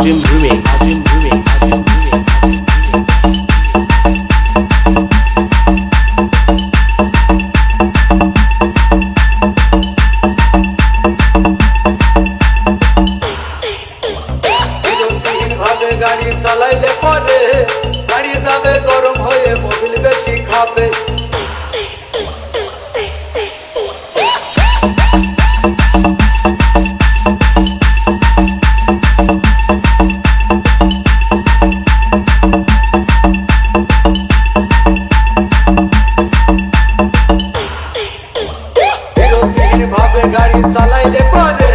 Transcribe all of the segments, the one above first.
Dream Remix. ভাবে গাড়ি চালাই রে পরে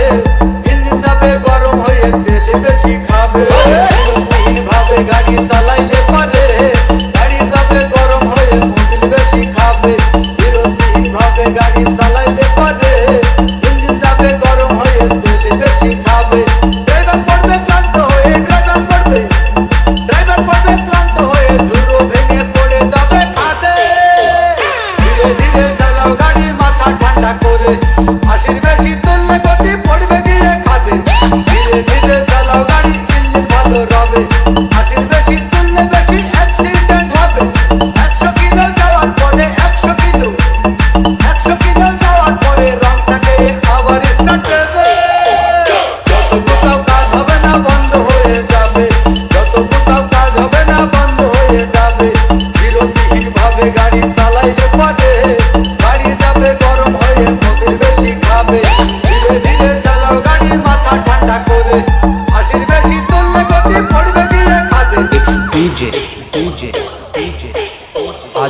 ইঞ্জিন যাবে গরম হয়ে তেল বেশি ঠাকুর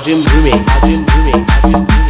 Ajim Remix. Ajim Remix.